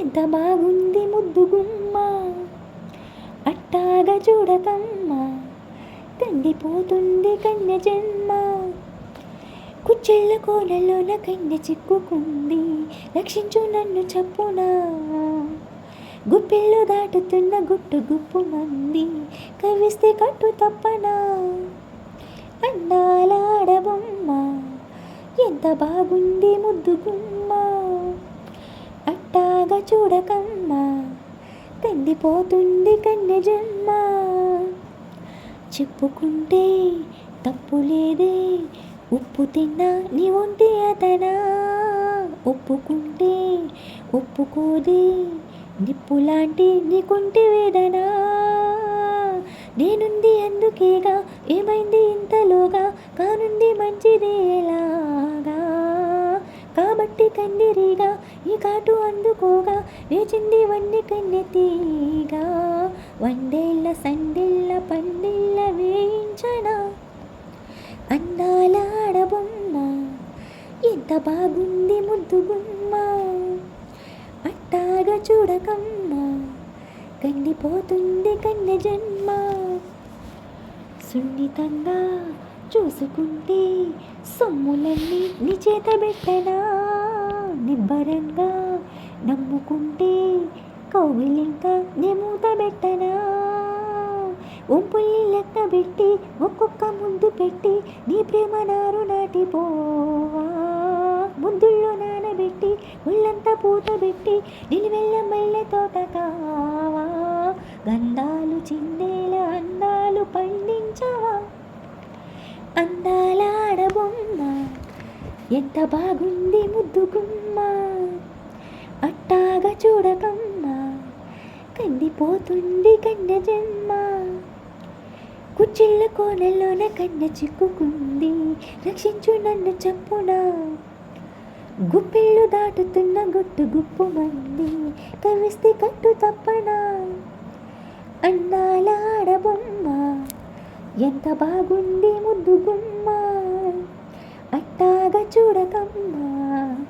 ఎంత బాగుంది ముద్దుగుమ్మ అట్టాగా చూడకమ్మ. తండిపోతుంది కన్య జన్మ. కుచ్చెళ్ళ కోనలోన కన్య చిక్కుకుంది. రక్షించు నన్ను చప్పునా. గుప్పిళ్ళు దాటుతున్న గుట్టు గుప్పు మంది. కవిస్తే కట్టు తప్పనా. అందాల ఆడబొమ్మ ఎంత బాగుంది ముద్దుగుమ్మ అట్టాగా చూడకమ్మా కందిపోతుంది కన్య జన్మ చెప్పుకుంటే తప్పు లేదే ఉప్పు తిన్నా నీ ఒంటి అతనా. ఒప్పుకుంటే ఒప్పుకోదే నిప్పు లాంటి నీకుంటి వేదనా. నేనుంది అందుకేగా ఏమైంది ఇంతలోగా కానుంది మంచిదే. కందిరిగా ఈ కాటు అందుకోగా లేచింది వన్ని కన్నెతీగా వండేళ్ళ సండిళ్ళ పందిళ్ళ వేయించనా? అందాల ఆడబొమ్మ ఎంత బాగుంది ముద్దుగుమ్మ. అట్టాగా చూడకమ్మ కందిపోతుంది కన్య జన్మ. సున్నితంగా చూసుకుంటే సొమ్ములన్నీ నిచేత పెట్టనా? నిబ్బరంగా నమ్ముకుంటే కౌగిలింకా నెమూత పెట్టనా ఒంపుల్ని లెక్క పెట్టి ఒక్కొక్క ముందు పెట్టి నీ ప్రేమ నారు నాటిపోవా? ముద్దుల్లో నానబెట్టి ఒళ్ళంతా పూత పెట్టి నిలువెల్ల మల్లె తోట కావా? గంధాలు చిందేలా ఎంత బాగుంది ముద్దుగుమ్మ అట్టాగా చూడకమ్మ. కందిపోతుంది కన్న జన్మ కుచ్చిళ్ళ కోనల్లోన కన్న చిక్కుకుంది. రక్షించు నన్ను చప్పునా. గుప్పిళ్ళు దాటుతున్న గుట్టు గుప్పు మంది. కవిస్తే కట్టు తప్పనా. అన్నాల ఆడబొమ్మ ఎంత బాగుంది ముద్దు గుమ్మ. చూడకమ్మా.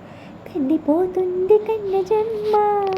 కందిపోతుంది కన్న జన్మ.